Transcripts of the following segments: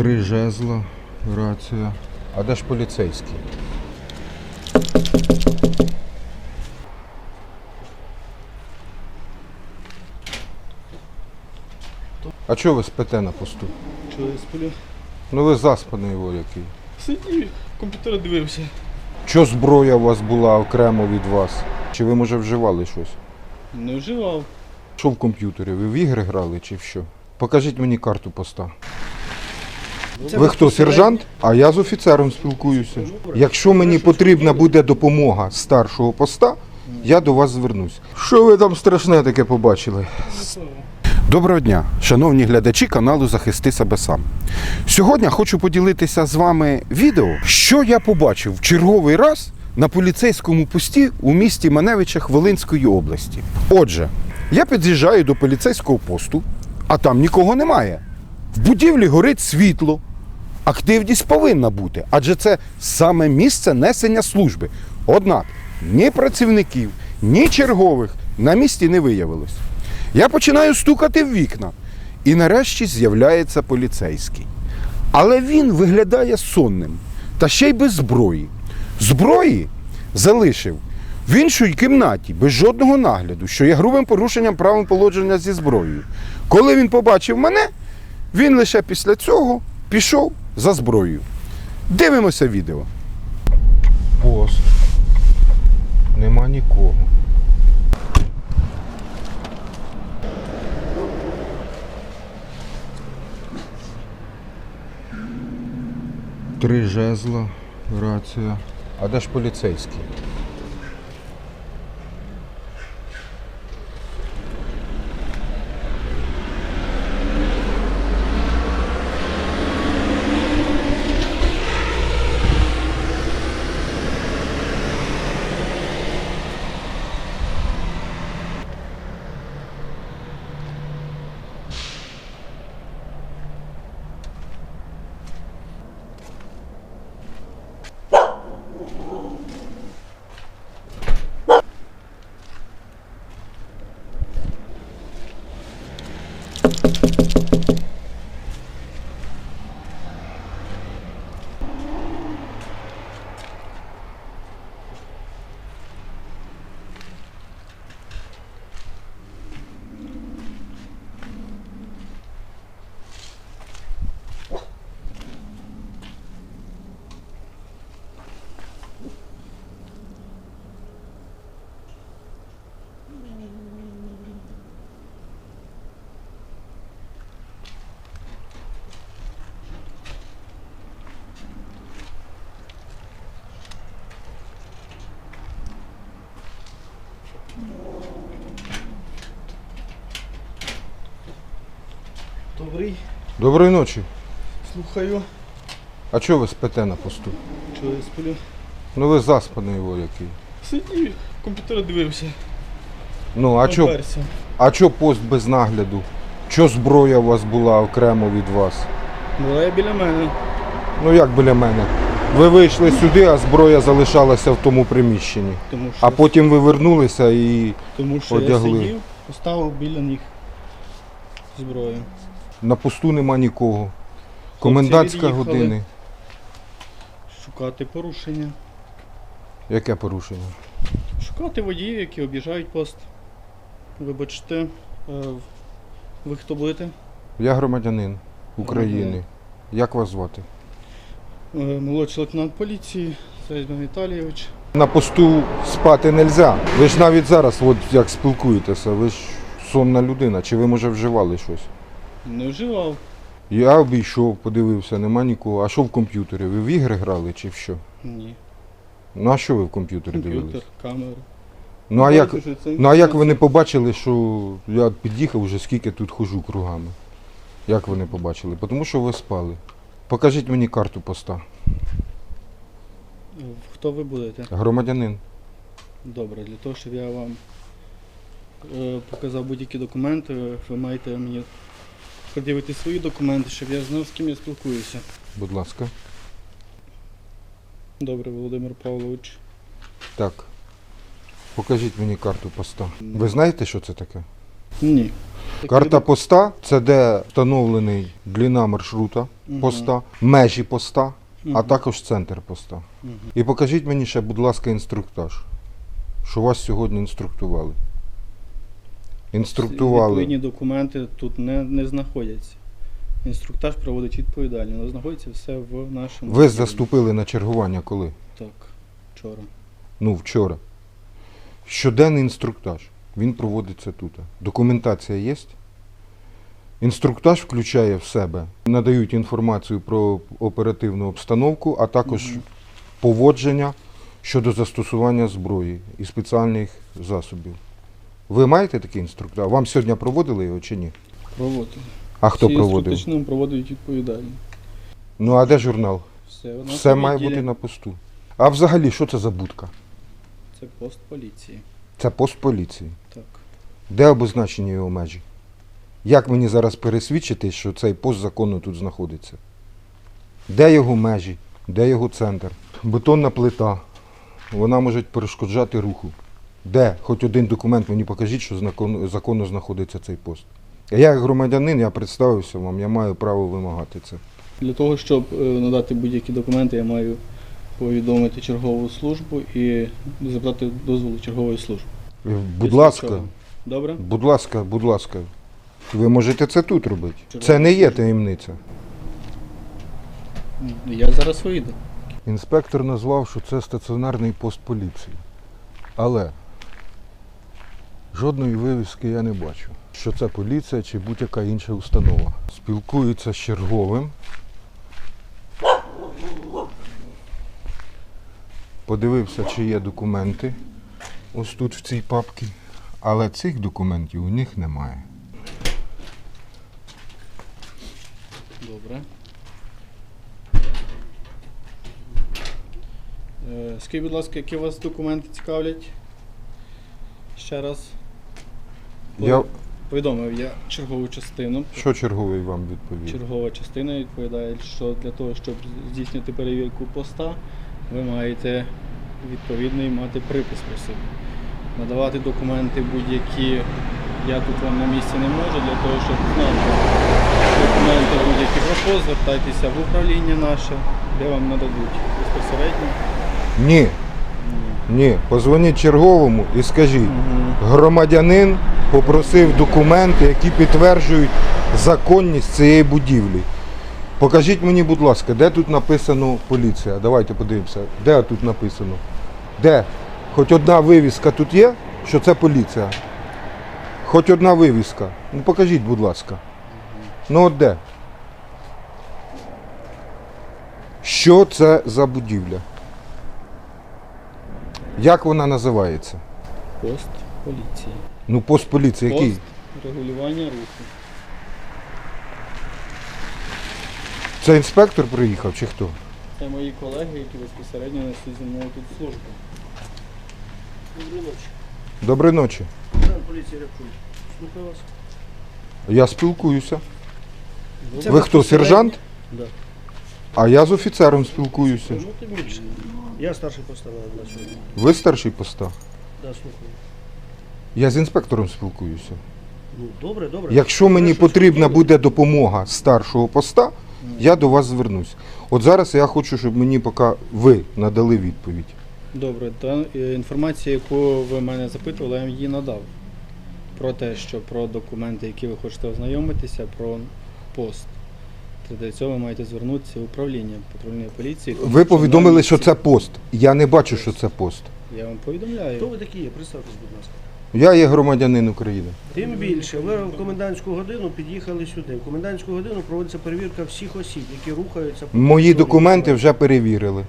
Три жезла, рація. А де ж поліцейський? А чого ви спите на посту? Чого я сплю? Ну ви заспаний во який. Сидів, комп'ютер дивився. Що зброя у вас була окремо від вас? Чи ви, може, вживали щось? Не вживав. Що в комп'ютері? Ви в ігри грали чи в що? Покажіть мені карту поста. Ви хто, сержант? А я з офіцером спілкуюся. Якщо мені потрібна буде допомога старшого поста, я до вас звернусь. Що ви там страшне таке побачили? Доброго дня, шановні глядачі каналу Захисти себе сам. Сьогодні хочу поділитися з вами відео, що я побачив в черговий раз на поліцейському пості у місті Маневичах Волинської області. Отже, я під'їжджаю до поліцейського посту, а там нікого немає. В будівлі горить світло. Активність повинна бути, адже це саме місце несення служби. Однак ні працівників, ні чергових на місці не виявилось. Я починаю стукати в вікна, і нарешті з'являється поліцейський. Але він виглядає сонним та ще й без зброї. Зброї залишив в іншій кімнаті без жодного нагляду, що є грубим порушенням правил положення зі зброєю. Коли він побачив мене, він лише після цього пішов за зброєю. Дивимося відео. Пост. Нема нікого. Три жезла, рація. А де ж поліцейський? Добрий, Доброї ночі. слухаю. А чого ви спите на посту? Чого я сплю? Ну ви заспаний во який. Сидів, комп'ютер дивився. Ну, а чо, а чо пост без нагляду? Чо зброя у вас була окремо від вас? Була біля мене. Ну як біля мене? Ви вийшли сюди, а зброя залишалася в тому приміщенні. Тому що, А потім ви вернулися і тому що одягли. я сидів, поставив біля них зброю. На посту нема нікого. Комендантська від'їхали. години. Шукати порушення. Яке порушення? Шукати водіїв, які об'їжджають пост. Вибачте, е, ви хто будете? Я громадянин України. Громадянин. Як вас звати? Е, Молодший лейтенант поліції Середьман Віталійович. На посту спати не можна. Ви ж навіть зараз, от як спілкуєтеся, ви ж сонна людина. Чи ви може вживали щось? Не вживав. Я обійшов, подивився, нема нікого. А що в комп'ютері? Ви в ігри грали чи в що? Ні. Ну а що ви в комп'ютері Комп'ютер, дивились? камеру. Ну а як, Бачите, що це ну а як ви не побачили, що я під'їхав вже скільки тут хожу кругами? Як ви не побачили? Тому що ви спали. Покажіть мені карту поста. Хто ви будете? Громадянин. Добре, для того, щоб я вам е, показав будь-які документи, ви маєте мені пред'явити свої документи, щоб я знав, з ким я спілкуюся. Будь ласка. Добре, Володимир Павлович. Так. Покажіть мені карту поста. Ви знаєте, що це таке? Ні. Карта поста це де встановлений длина маршрута поста, межі поста, а також центр поста. І покажіть мені ще, будь ласка, інструктаж, що вас сьогодні інструктували. Інструктували. Відповідні документи тут не, не знаходяться. Інструктаж проводить відповідально, але знаходиться все в нашому. Ви заступили на чергування коли? Так, вчора. Ну, вчора. Щоденний інструктаж. Він проводиться тут. Документація є. Інструктаж включає в себе, надають інформацію про оперативну обстановку, а також Мгм. поводження щодо застосування зброї і спеціальних засобів. Ви маєте такий інструктаж? Вам сьогодні проводили його чи ні? Проводили. А хто Всі проводив? інструктажним проводять відповідально. Ну а де журнал? Все, у нас Все має відділі. бути на посту. А взагалі, що це за будка? Це пост поліції. Це пост поліції. Так. Де обозначені його межі? Як мені зараз пересвідчити, що цей пост законно тут знаходиться? Де його межі? Де його центр? Бетонна плита. Вона може перешкоджати руху. Де? Хоч один документ мені покажіть, що законно, знаходиться цей пост. Я, як громадянин, я представився вам, я маю право вимагати це. Для того, щоб е, надати будь-які документи, я маю повідомити чергову службу і запитати дозволу чергової служби. Е, Будь ласка. Добре? будь ласка, будь ласка. Ви можете це тут робити. Чого? Це не є таємниця. Я зараз вийду. Інспектор назвав, що це стаціонарний пост поліції. Але жодної вивіски я не бачу, що це поліція чи будь-яка інша установа. Спілкується з черговим. Подивився, чи є документи ось тут в цій папці. Але цих документів у них немає. Добре. Е, Скажіть, будь ласка, які у вас документи цікавлять? Ще раз. Я Повідомив я чергову частину. що черговий вам відповів? Чергова частина відповідає, що для того, щоб здійснити перевірку поста, ви маєте відповідний мати припис про себе. Надавати документи будь-які я тут вам на місці не можу, для того, щоб знати документи будь-які про пост, звертайтеся в управління наше, де вам нададуть безпосередньо. Ні, ні. Позвоніть черговому і скажіть. Громадянин попросив документи, які підтверджують законність цієї будівлі. Покажіть мені, будь ласка, де тут написано поліція? Давайте подивимося. Де тут написано? Де? Хоч одна вивіска тут є, що це поліція. Хоч одна вивіска. Ну покажіть, будь ласка. Ну от де? Що це за будівля? Як вона називається? Пост поліції. Ну, пост поліції, який? Пост регулювання руху. Це інспектор приїхав чи хто? Це мої колеги, які безпосередньо несуть зі мною тут службу. Доброї ночі. Доброї ночі. Пан поліції Рябчук. Слухаю вас. Я спілкуюся. Це Ви хто, сержант? Да. А я з офіцером спілкуюся. Ну, тим більше. Я старший поставив на сьогодні. Ви старший поста? Да, слухаю. Я з інспектором спілкуюся. Ну, добре, добре. Якщо мені Хорошо, потрібна що буде допомога старшого поста, я до вас звернусь. От зараз я хочу, щоб мені поки ви надали відповідь. Добре, та е, інформація, яку ви мене запитували, я вам її надав. Про те, що про документи, які ви хочете ознайомитися, про пост. То для цього ви маєте звернутися в управління патрульної поліції. Ви повідомили, що це пост. Я не бачу, що це пост. Я вам повідомляю. Хто ви такі є? Представтесь, будь ласка. Я є громадянин України. Тим більше, ви в комендантську годину під'їхали сюди. В комендантську годину проводиться перевірка всіх осіб, які рухаються по Мої території. документи вже перевірили.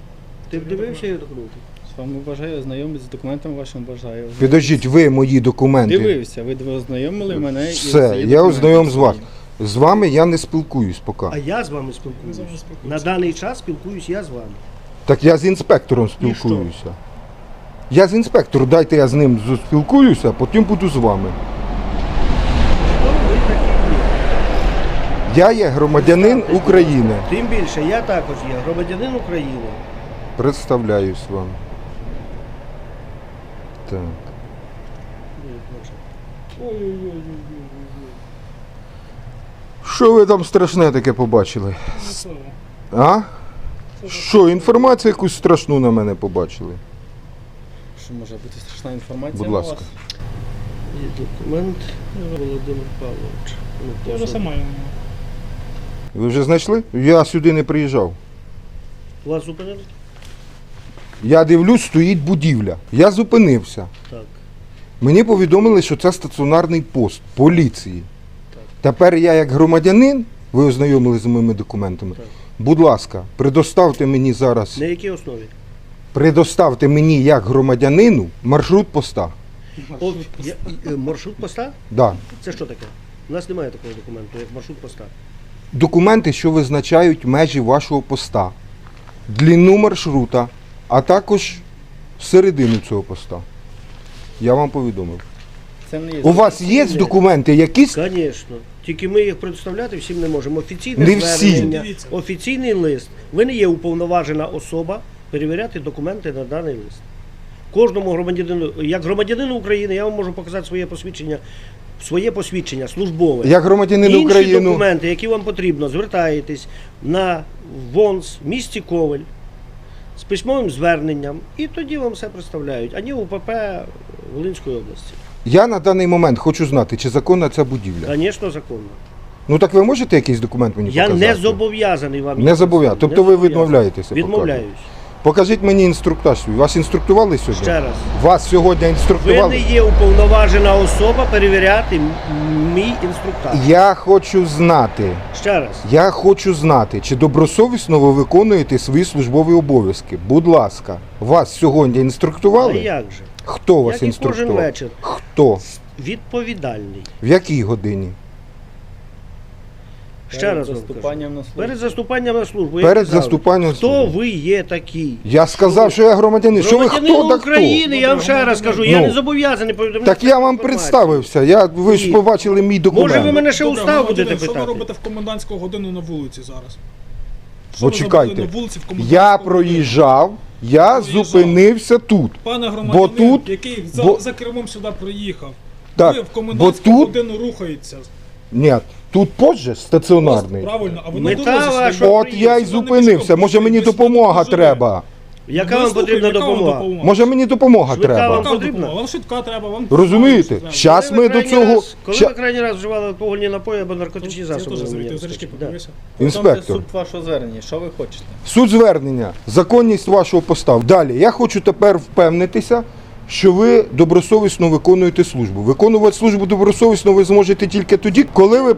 Ти б дивився її документи? З вами бажаю ознайомитися з документом вашим бажаю. Підождіть, ви мої документи. Дивився, ви ознайомили мене і Все, ці я документи ознайом з вас. З вами я не спілкуюсь поки. А я з вами спілкуюся. З вами спілкуєтеся. На даний час спілкуюсь я з вами. Так я з інспектором спілкуюся. Я з інспектором, дайте я з ним спілкуюся, а потім буду з вами. Хто ви такі є? Я є громадянин України. Тим більше, я також є громадянин України. Представляюсь вам. Так. Ой-ой-ой. Що ви там страшне таке побачили? А? Що, інформацію якусь страшну на мене побачили? Що може бути страшна інформація? Будь на ласка. вас? Є документ Володимир Павлович. Я вже сама його. Ви вже знайшли? Я сюди не приїжджав. Вас зупинили? Я дивлюсь, стоїть будівля. Я зупинився. Так. Мені повідомили, що це стаціонарний пост поліції. Тепер я, як громадянин, ви ознайомилися з моїми документами. Так. Будь ласка, предоставте мені зараз, На якій основі? предоставте мені як громадянину маршрут поста. О, я- е, маршрут поста? Да. Це що таке? У нас немає такого документу, як маршрут поста. Документи, що визначають межі вашого поста, длину маршрута, а також середину цього поста. Я вам повідомив. Це не є У вас є документи якісь? Звісно. Тільки ми їх предоставляти всім не можемо. Офіційне Не звернення, Дивіться. офіційний лист. Ви не є уповноважена особа перевіряти документи на даний лист. Кожному громадянину, як громадянину України, я вам можу показати своє посвідчення, своє посвідчення службове. Як громадянин Інші України. документи, які вам потрібно, звертаєтесь на ВОНС в місті Ковель з письмовим зверненням, і тоді вам все представляють. Ані УПП Волинської області. Я на даний момент хочу знати, чи законна ця будівля. Звісно, законно. Ну так ви можете якийсь документ мені Я показати? не зобов'язаний вам. Не зобов'язаний. Тобто ви відмовляєтеся Відмовляюсь. Покажіть мені інструктаж свій. Вас інструктували сьогодні? Ще раз. Вас сьогодні Ви інструктували? не є уповноважена особа перевіряти м- мій інструктаж. Я хочу знати. Ще раз. Я хочу знати, чи добросовісно ви виконуєте свої службові обов'язки. Будь ласка, вас сьогодні А інструктували? як же? Хто вас Як і кожен інструктував? вечір. Хто? Відповідальний. В якій годині? Ще раз вам кажу. заступанням на службу. Перед заступанням на службу. я Перед казав, заступанням. Хто ви є такий? Я сказав, що я громадянин. Що ви Громадянин хто так хто? України, я вам ще раз кажу, я Ну. не зобов'язаний повідомляти. Так я вам інформацію. представився. Я, ви ж Ні. побачили мій документ. Може ви мене ще Добре, устав громадянин, будете Що ви питати? робите в комендантську годину на вулиці зараз? Що ви Почекайте. на вулиці в комендантську Я годину? проїжджав, я Проїжджав. зупинився тут. Пане громадянин, тут- який за, бо- за кермом сюди приїхав. Так, ви в бо комендантську тут, годину рухається. ні, тут позже стаціонарний. Правильно, а ви Мета ваша- стоїте. От я й зупинився. Може мені допомога треба. Яка вам потрібна допомога? Може мені допомога Швидка треба. вам Яка потрібна? Вам швидка треба, вам... Розумієте? Треба. Щас Коли ви ми до крайній цього. раз- Коли ща- ви крайній раз вживали алкогольні напої або наркотичні Я засоби? теж ви мені значки скажіть? Да. подивився. Інспектор. Суть вашого звернення. Що ви хочете? Суть звернення, законність вашого постав. Далі, я хочу тепер впевнитися, що ви добросовісно виконуєте службу. Виконувати службу добросовісно ви зможете тільки тоді, коли ви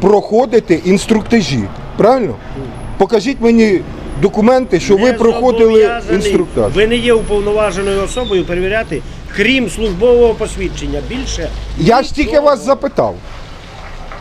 проходите інструктажі. Правильно? Покажіть мені документи, що ви проходили інструктаж. Ви не є уповноваженою особою перевіряти, крім службового посвідчення. Більше Я ж тільки вас запитав.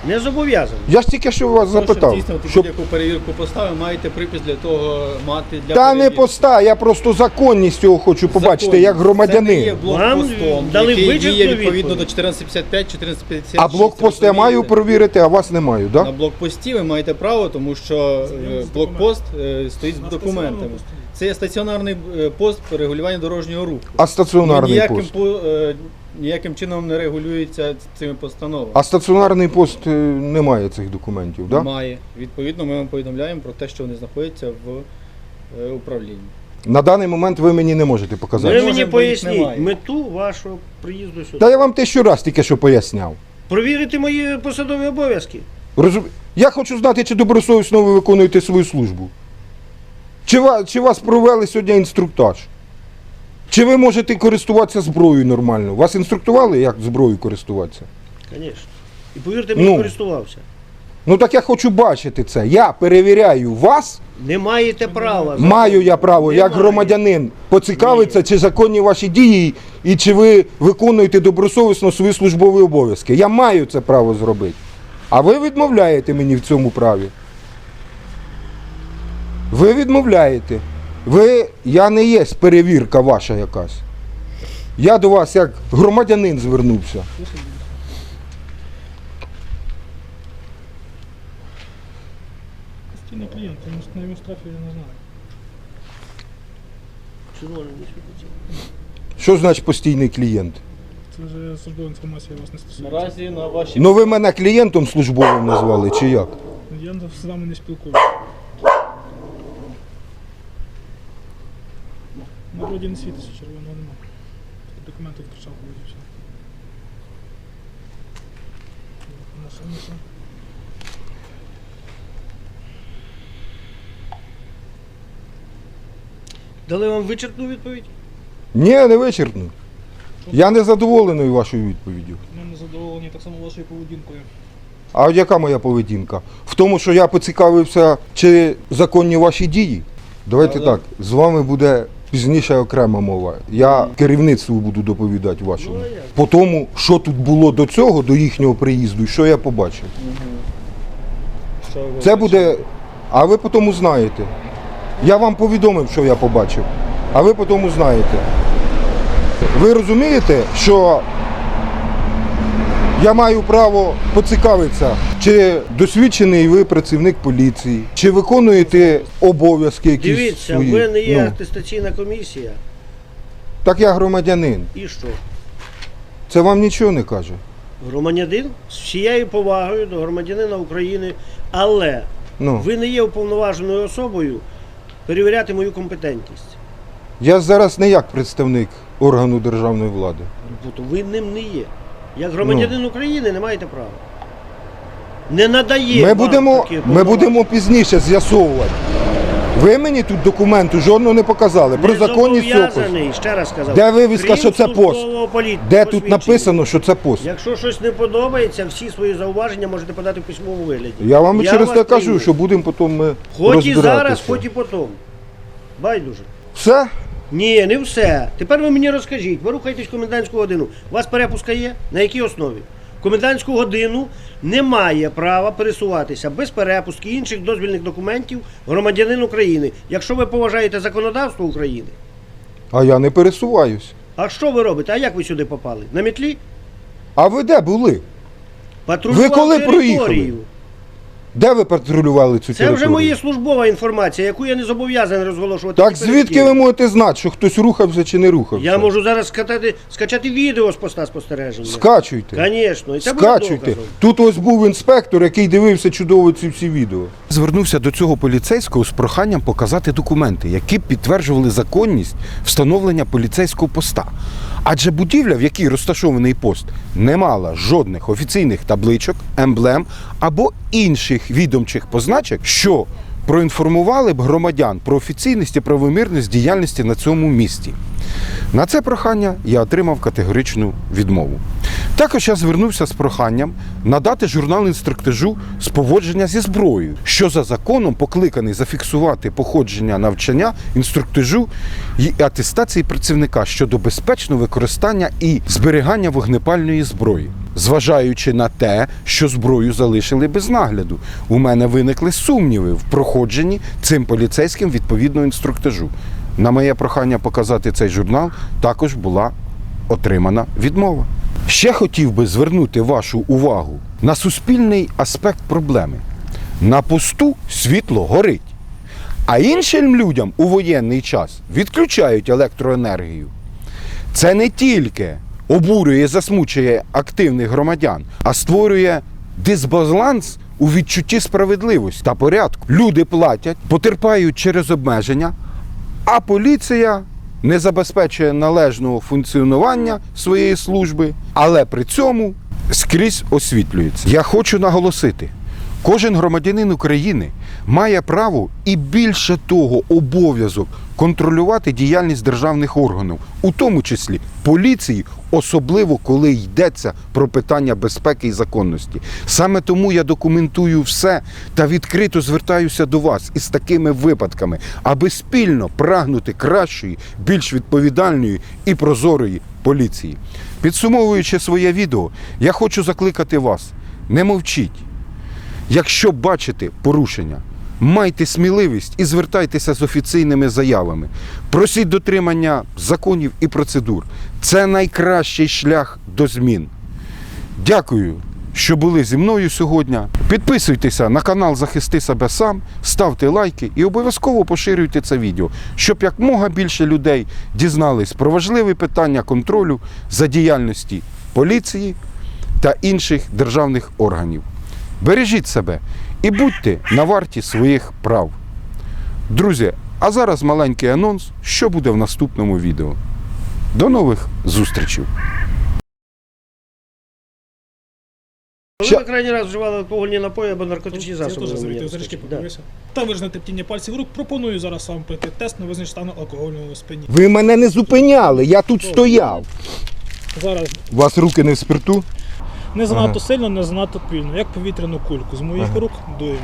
Не зобов'язаний. Я ж тільки що вас Щоб запитав. здійснювати Щоб... будь-яку перевірку постави, маєте припис для того мати для Та не перевірки. поста, я просто законність його хочу побачити Законність. як Це не є громадянин. блокпостом, дали який вичерпну діє відповідно відповідь. до 1455, 1456. А блокпост я маю розумієте? перевірити, а вас не маю, На так? блокпості ви маєте право, тому що е, блокпост е, стоїть з документами. Це є стаціонарний е, пост по регулюванню дорожнього руху. А стаціонарний ніяким, пост. по- е, ніяким чином не регулюється цими постановами. А стаціонарний пост е, не має цих документів, так? Має. Відповідно, ми вам повідомляємо про те, що вони знаходяться в е, управлінні. На даний момент ви мені не можете Ви показати. можемо, мені бо їх поясніть немає. мету вашого приїзду сюди. Та я вам те щораз тільки що поясняв. Провірити мої посадові обов'язки. Розум... Я хочу знати, чи добросовісно ви виконуєте свою службу. Чи, чи вас провели сьогодні інструктаж? Чи ви можете користуватися зброєю нормально? Вас інструктували, як зброєю користуватися? Звісно. І повірте, мені Ну. користувався. Ну так я хочу бачити це. Я перевіряю вас, Не маєте права. маю я право, як Немає. громадянин, поцікавитися, чи законні ваші дії, і чи ви виконуєте добросовісно свої службові обов'язки. Я маю це право зробити. А ви відмовляєте мені в цьому праві. Ви відмовляєте. Ви, я не є перевірка ваша якась. Я до вас як громадянин звернувся. Постійний клієнт, тому що на йому штрафі я не знаю. Червоний не світиться. Що значить постійний клієнт? Це це вже службова інформація вас не стосується. Наразі на ваші Ну ви мене клієнтом службовим назвали, чи як? Я з вами не спілкуюся. Вроді не світиться, червоного нема. Документи відкричав, вроді все. Наша, наша. Дали вам вичерпну відповідь? Ні, не вичерпну. Я не задоволений вашою відповіддю. Ми не задоволені так само вашою поведінкою. А яка моя поведінка? В тому, що я поцікавився, чи законні ваші дії. Давайте Але- так, з вами буде пізніше окрема мова. Я керівництву буду доповідати вашому. По тому, що тут було до цього, до їхнього приїзду, і що я побачив. Це буде. А ви по тому знаєте. Я вам повідомив, що я побачив. А ви по тому знаєте. Ви розумієте, що я маю право поцікавитися, чи досвідчений ви працівник поліції, чи виконуєте обов'язки якісь Дивіться, свої. ви не є Ну, атестаційна комісія. так я громадянин. І що? Це вам нічого не каже. Громадянин з всією повагою до громадянина України, але Ну, ви не є уповноваженою особою перевіряти мою компетентність. я зараз не як представник органу державної влади. Бо то ви ним не є. Як громадянин України не маєте права. Не надає. Ми вам будемо, такі ми повноваження. будемо пізніше з'ясовувати. Ви мені тут документу жодного не показали про Не законність цього зобов'язаний, ще раз сказав. Де вивіска, крім що це пост? службового полі- Де тут посвідчення. написано, що це пост? Якщо щось не подобається, всі свої зауваження можете подати в письмовому вигляді. Я вам через вас те кажу, прийму. що будемо потім ми Хоч і зараз, хоч і потім. Байдуже. Все? Ні, не все. Тепер ви мені розкажіть, ви рухаєтесь в комендантську годину. У вас перепуска є? На якій основі? В комендантську годину немає права пересуватися без перепустки інших дозвільних документів громадянин України, якщо ви поважаєте законодавство України. А я не пересуваюсь. А що ви робите? А як ви сюди попали? На метлі? А ви де були? Патрулював Ви коли територію. Де ви патрулювали цю Це територію? вже моя службова інформація, яку я не зобов'язаний розголошувати. Так ні перед звідки ким. ви можете знати, що хтось рухався чи не рухався? Я можу зараз скачати, скачати відео з поста спостереження. Скачуйте. Звісно, і це буде Скачуйте. доказом. Тут ось був інспектор, який дивився чудово ці всі відео. Звернувся до цього поліцейського з проханням показати документи, які б підтверджували законність встановлення поліцейського поста. Адже будівля, в якій розташований пост, не мала жодних офіційних табличок, емблем або інших відомчих позначок, що проінформували б громадян про офіційність і правомірність діяльності на цьому місці. На це прохання я отримав категоричну відмову. Також я звернувся з проханням надати журнал інструктажу з поводження зі зброєю, що за законом покликаний зафіксувати походження навчання, інструктажу і атестації працівника щодо безпечного використання і зберігання вогнепальної зброї. Зважаючи на те, що зброю залишили без нагляду, у мене виникли сумніви в проходженні цим поліцейським відповідного інструктажу. На моє прохання показати цей журнал також була отримана відмова. Ще хотів би звернути вашу увагу на суспільний аспект проблеми. На посту світло горить, а іншим людям у воєнний час відключають електроенергію. Це не тільки обурює, засмучує активних громадян, а створює дисбаланс у відчутті справедливості та порядку. Люди платять, потерпають через обмеження, а поліція не забезпечує належного функціонування своєї служби, але при цьому скрізь освітлюється. Я хочу наголосити. Кожен громадянин України має право і більше того обов'язок контролювати діяльність державних органів, у тому числі поліції, особливо коли йдеться про питання безпеки і законності. Саме тому я документую все та відкрито звертаюся до вас із такими випадками, аби спільно прагнути кращої, більш відповідальної і прозорої поліції. Підсумовуючи своє відео, я хочу закликати вас: не мовчіть. Якщо бачите порушення, майте сміливість і звертайтеся з офіційними заявами. Просіть дотримання законів і процедур. Це найкращий шлях до змін. Дякую, що були зі мною сьогодні. Підписуйтеся на канал Захисти себе сам, ставте лайки і обов'язково поширюйте це відео, щоб якмога більше людей дізнались про важливі питання контролю за діяльності поліції та інших державних органів. Бережіть себе і будьте на варті своїх прав. Друзі, а зараз маленький анонс, що буде в наступному відео. До нових зустрічей! Коли ви крайній раз вживали алкогольні напої або наркотичні Я теж завітив? Да. подивився. Та визнати тептіння пальців рук. Пропоную зараз вам пройти тест на визначення стану алкогольного спині. Ви мене не зупиняли, я тут стояв. Зараз У вас руки не в спирту? Не занадто сильно, не занадто повільно, як повітряну кульку. З моїх Ага. рук дуємо.